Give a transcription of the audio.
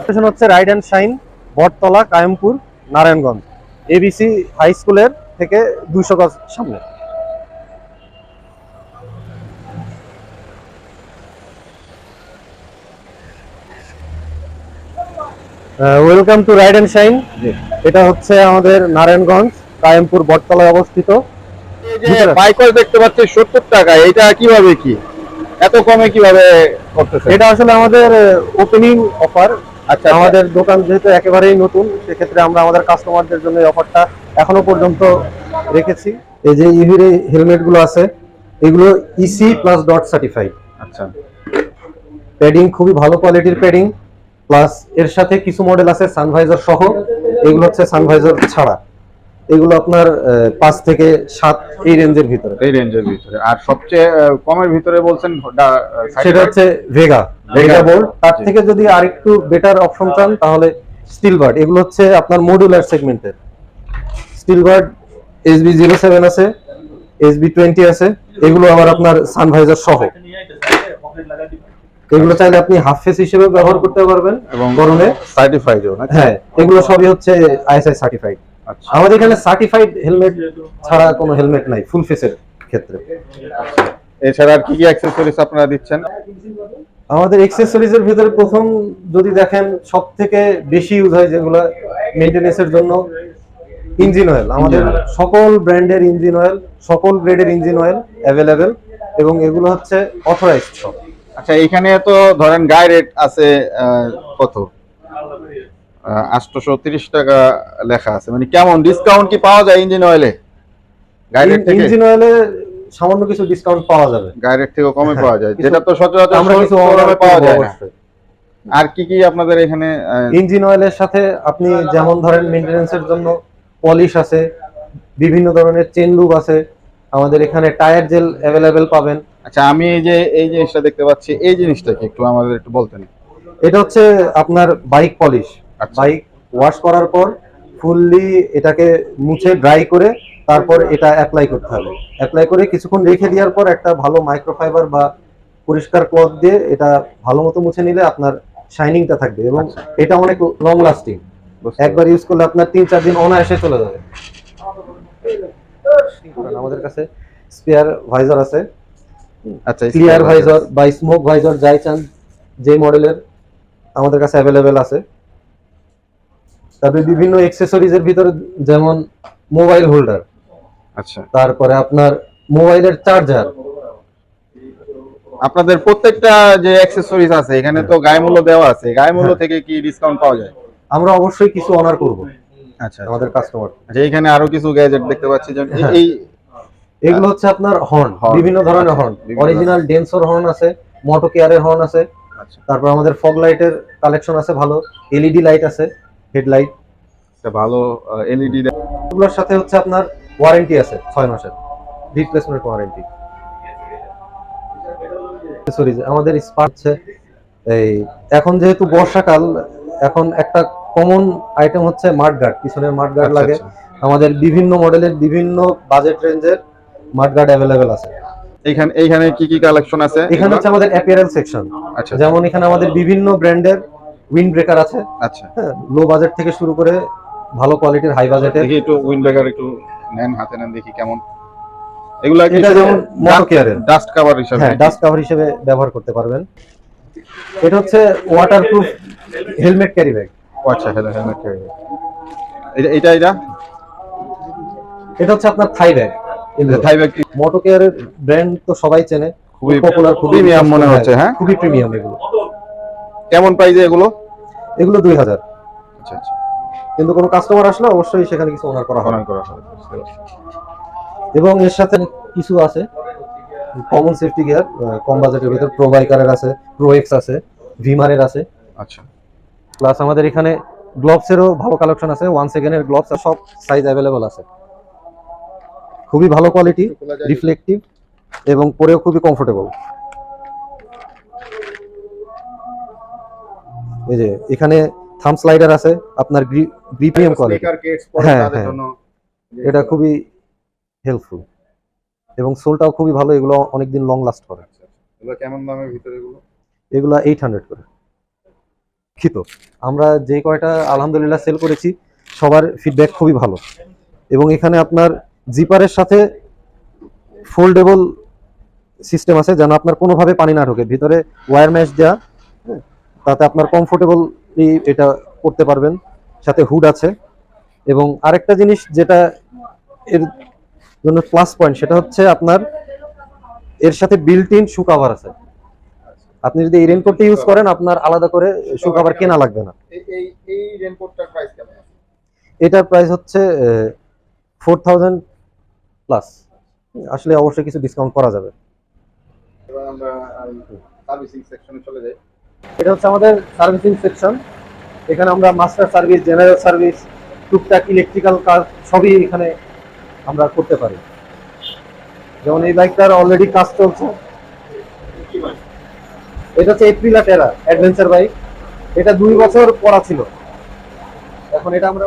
Location হচ্ছে ride and shine Bottola Kayempur Narayanganj. ABC high স্কুলের থেকে দুশো গজ সামনে। Welcome to ride and shine এটা হচ্ছে আমাদের নারায়ণগঞ্জ কায়েমপুর বটতলায় অবস্থিত। দেখতে পাচ্ছি সত্তর টাকা এটা কীভাবে কি? এত কমে কীভাবে করতেছে এটা আসলে আমাদের ওপেনিং অফার আচ্ছা আমাদের আমাদের দোকান যেহেতু একেবারেই নতুন সেক্ষেত্রে আমরা আমাদের কাস্টমারদের জন্য এই অফারটা এখনও পর্যন্ত রেখেছি। এই যে ইভির হেলমেটগুলো আছে এগুলো ইসি প্লাস ডট সার্টিফাইড আচ্ছা। প্যাডিং খুবই ভালো কোয়ালিটির প্যাডিং প্লাস এর সাথে কিছু মডেল আছে সানভাইজার সহ এগুলো হচ্ছে সানভাইজার ছাড়া। এগুলো আপনার পাঁচ থেকে সাত এই রেঞ্জের ভিতরে। এই রেঞ্জের ভিতরে। আর সবচেয়ে কমের ভিতরে বলছেন সেটা হচ্ছে ভেগা ভেগা বোর্ড তার থেকে যদি আরেকটু বেটার অপশন চান তাহলে স্টিল বার্ড এগুলো হচ্ছে আপনার মডুলার সেগমেন্টের steel bird SB zero seven আছে এসবি টোয়েন্টি আছে এগুলো আবার আপনার সানভাইজার সহ। এগুলো চাইলে আপনি হাফ ফেস হিসেবে ব্যবহার করতে পারবেন এবং গরমে। সার্টিফাইড হ্যাঁ এগুলো সবই হচ্ছে আইএসআই সার্টিফাইড আচ্ছা আমাদের এখানে সার্টিফাইড হেলমেট ছাড়া কোনো হেলমেট নাই ফুল ফেসের ক্ষেত্রে। এছাড়া আর কি কি অ্যাক্সেসরিজ আপনারা দিচ্ছেন? আমাদের এক্সেসরিজ এর ভিতরে প্রথম যদি দেখেন সব থেকে বেশি ইউজ হয় যেগুলো মেনটেনেন্সের জন্য ইঞ্জিন অয়েল আমাদের সকল ব্র্যান্ডের ইঞ্জিন অয়েল সকল গ্রেডের ইঞ্জিন অয়েল অ্যাভেলেবেল এবং এগুলো হচ্ছে অথরাইজড সব। আচ্ছা এখানে তো ধরেন গায়ে রেট আছে কত? আটশোশো তিরিশ টাকা লেখা আছে। মানে কেমন ডিসকাউন্ট কি পাওয়া যায় ইঞ্জিন অয়েলে গায়ে থেকে? ইঞ্জিন অয়েলে সামান্য কিছু ডিসকাউন্ট পাওয়া যাবে। গায়ে থেকে কমে পাওয়া যায়। যেটা তো সচরাচর আমরা কিছু পাওয়া যায় না। আর কি কি আপনাদের এখানে ইঞ্জিন অয়েলের সাথে আপনি যেমন ধরেন মেনটেনেন্সের জন্য পলিশ আছে বিভিন্ন ধরনের চেন লুব আছে আমাদের এখানে টায়ার জেল অ্যাভেলেবেল পাবেন। আচ্ছা আমি এই যে এই জিনিসটা দেখতে পাচ্ছি এই জিনিসটা কি একটু আমাদের একটু বলতেন। এটা হচ্ছে আপনার বাইক পলিশ বাইক ওয়াশ করার পর ফুললি এটাকে মুছে ড্রাই করে তারপর এটা অ্যাপ্লাই করতে হবে। অ্যাপ্লাই করে কিছুক্ষণ রেখে দেওয়ার পর একটা ভালো মাইক্রোফাইবার বা পরিষ্কার ক্লথ দিয়ে এটা ভালো মতো মুছে নিলে আপনার শাইনিংটা থাকবে এবং আচ্ছা। এটা অনেক লং লাস্টিং একবার ইউজ করলে আপনার তিন চার দিন অনায়াসে চলে যাবে। আমাদের কাছে স্পেয়ার ভাইজার আছে। আচ্ছা ক্লিয়ার ভাইজার বা স্মোক ভাইজার যাই চান যে মডেলের আমাদের কাছে অ্যাভেলেবেল আছে। তারপরে বিভিন্ন অ্যাক্সেসরিজ এর ভিতরে যেমন মোবাইল হোল্ডার আচ্ছা। তারপরে আপনার মোবাইলের চার্জার আপনাদের প্রত্যেকটা যে অ্যাক্সেসরিজ আছে এখানে তো গায়ে মূল্য দেওয়া আছে। গায়ে মূল্য। থেকে কি ডিসকাউন্ট পাওয়া যায়? আমরা অবশ্যই কিছু অনার করব আচ্ছা। আমাদের কাস্টমার আচ্ছা এখানে আরও কিছু গ্যাজেট দেখতে পাচ্ছি যেমন এই-। এগুলো হচ্ছে আপনার হর্ন বিভিন্ন ধরনের হর্ন অরিজিনাল ডেন্সর হর্ন আছে মোটো কেয়ারের হর্ন আছে আচ্ছা। তারপর আমাদের ফগ লাইটের কালেকশন আছে ভালো এলইডি লাইট আছে। হেডলাইট একটা ভালো এলইডি এগুলোর সাথে হচ্ছে আপনার ওয়ারেন্টি আছে ছয় মাসের। রিপ্লেসমেন্ট ওয়ারেন্টি সরি আমাদের স্পার্ট হচ্ছে এই এখন যেহেতু বর্ষাকাল এখন একটা কমন আইটেম হচ্ছে মাড গার্ড পিছনের মাড গার্ড লাগে। আমাদের বিভিন্ন মডেলের বিভিন্ন বাজেট রেঞ্জের মাড গার্ড অ্যাভেলেবেল আছে। এইখানে এইখানে কি কি কালেকশন আছে? এখানে হচ্ছে আমাদের অ্যাপিয়ারেল সেকশন আচ্ছা যেমন এখানে আমাদের বিভিন্ন ব্র্যান্ডের উইন্ড ব্রেকার আছে। আচ্ছা। হ্যাঁ লো বাজেট থেকে শুরু করে ভালো কোয়ালিটির হাই বাজেটের দেখি একটু উইন্ডব্রেকার একটু নেন হাতে নেন দেখি কেমন। এগুলা কি এটা যেমন মোটো কেয়ারের ডাস্ট কভার হিসাবে? হ্যাঁ ডাস্ট কভার হিসেবে ব্যবহার করতে পারবেন। এটা হচ্ছে ওয়াটারপ্রুফ হেলমেট ক্যারি ব্যাগ আচ্ছা হেলমেট এটা এটা এটা? এটা হচ্ছে আপনার থাই ব্যাগ থাই ব্যাগ কি? মোটো কেয়ারের ব্র্যান্ড তো সবাই চেনে। খুবই পপুলার খুবই premium মনে হচ্ছে, হ্যাঁ? খুবই প্রিমিয়াম এগুলো। কেমন প্রাইসে এগুলো? এগুলো দুই হাজার। আচ্ছা আচ্ছা। কিন্তু কোনো কাস্টমার আসলে অবশ্যই সেখানে কিছু অনার করা অনার করা হবে এবং এর সাথে কিছু আছে কমন সেফটি গিয়ার কম বাজেটের ভিতর প্রো বাইকারের আছে প্রো এক্স আছে ভিমারের আছে। আচ্ছা। প্লাস আমাদের এখানে গ্লোভসেরও ভালো কালেকশন আছে ওয়ান সেকেন্ডের গ্লোভস সব সাইজ অ্যাভেলেবল আছে। খুবই ভালো কোয়ালিটি রিফ্লেকটিভ এবং পরেও খুবই কমফোর্টেবল এই যে এখানে থাম স্লাইডার আছে আপনার কোয়ালিটি Sneaker kids পরে হ্যাঁ, হ্যাঁ। এটা খুবই হেল্পফুল এবং সোলটাও খুবই ভালো এগুলো অনেকদিন লং লাস্ট করে। এগুলো কেমন দামের ভিতরে এগুলো? এগুলো এইট হান্ড্রেড করে। দুঃখিত আমরা যে কয়টা আলহামদুলিল্লাহ সেল করেছি সবার ফিডব্যাক খুবই ভালো। এবং এখানে আপনার জিপারের সাথে ফোল্ডেবল সিস্টেম আছে যেন আপনার কোনোভাবে পানি না ঢোকে। ভিতরে ওয়্যার ম্যাশ দেওয়া হ্যাঁ, তাতে আপনার কমফোর্টেবলি এটা করতে পারবেন। সাথে হুড আছে। এবং আরেকটা জিনিস যেটা এর জন্য প্লাস পয়েন্ট সেটা হচ্ছে আপনার এর সাথে বিল্ট ইন শু কাভার আছে। আপনি যদি এই রেনকোটটা ইউজ করেন আপনার আলাদা করে শু কাভার কেনা লাগবে না। এই এই এই রেনকোটটার প্রাইস কেমন এটার প্রাইস হচ্ছে ফোর থাউজেন্ড প্লাস আসলে অবশ্যই কিছু ডিসকাউন্ট করা যাবে। এবার আমরা সার্ভিসিং সেকশনে চলে যাই। এটা হচ্ছে আমাদের সার্ভিসিং সেকশন। এখানে আমরা মাস্টার সার্ভিস, জেনারেল সার্ভিস, টুকটাক ইলেকট্রিক্যাল কাজ সবই এখানে আমরা করতে পারি। যেমন এই বাইকটার অলরেডি কাজ চলছে। এটা হচ্ছে এপ্রিলা টেরা অ্যাডভেঞ্চার বাইক এটা দুই বছর পড়া ছিল। এখন এটা আমরা